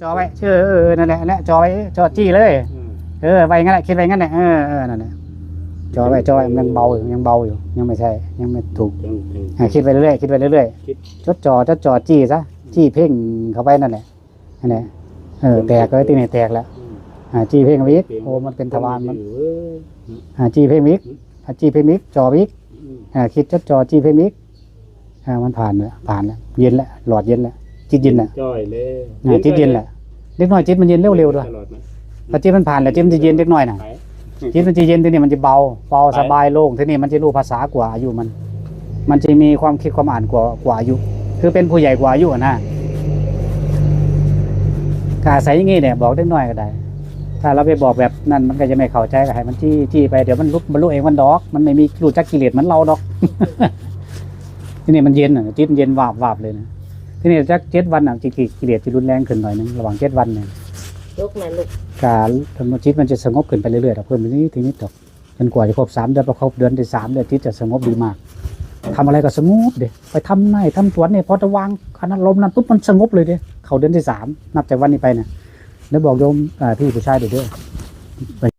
จอไว้เชื่อเออเออนั่นแหละนั่นแหละจอไว้จอจี้เลยเออไว้งั้นแหละคิดไว้งั้นแหละเออเออนั่นแหละจอไว้จอไว้มันยังเบาอยู่ยังเบาอยู่ ยังไม่ใช่ ยังไม่ถูกอะคิดไปเรื่อยๆคิดไปเรื่อยคิดๆจดจอจดจอจี้ซะจี้เพ่งเข้าไปนั่นแหละนั่นแหละเออแตกเลยที่นี่แตกแล้วอ่าจี้เพ่งวิกโอ้มันเป็นทวารมันอ่าจี้เพ่งวิกอ่าจี้เพ่งวิกจอวิกอ่าคิดจดจอจี้เพ่งวิกอ่ามันผ่านแล้วผ่านแล้วเย็นแล้วหลอดเย็นแล้ว จิตเย็นแล้วจ้อยเลยอ่าจิตเย็นแหละเล็กน้อยจิตมันเย็นเร็วๆด้วยตลอดนะพอจิตมันผ่านแล้วจิตมันจะเย็นเล็กน้อยน่ะไปจิตมันจะเย็นที่นี่มันจะเบาเบาไปสบายโล่งที่นี่มันจะรู้ภาษากว่าอายุมัน มันจะมีความคิดความอ่านกว่ากว่าอายุคือเป็นผู้ใหญ่กว่าอายุอะนะถ้าใส่อย่างงี้เนี่ยบอกเล็กน้อยก็ได้ ถ้าเราไปบอกแบบนั้นมันก็จะไม่เข้าใจก็ให้มันจี้จี้ไปเดี๋ยวมันลุกมันรู้เองมันดอก มันไม่มีรู้จักกิเลสเหมันเราดอก ที่นี่มันเย็นอะจิตมันเย็นวาบวาบเลยนะ ที่นี่จักเจ็ดวันอะจิตกิเลสจะรุนแรงขึ้นหน่อยนึงระหว่างเจ็ดวันเนี่ยลูกนะลูกการธรรมจิตมันจะสงบขึ้นไปเรื่อยๆแต่เพิ่มไปนิดทีนิดดอกจนกว่าจะครบสามเดือนพอครบเดือนที่สามเดือนจิตจะสงบดีมากทำอะไรก็สงบเด็ไปทำไร่ทำสวนเนี่ยพอจะวางคณะลมนั้นปุ๊บมันสงบเลยเด้เขาเดือนที่สามนับจากวันนี้ไปเนี่ยแล้วบอกโยมอ่าพี่ผู้ชายเดี๋ยวเด้อ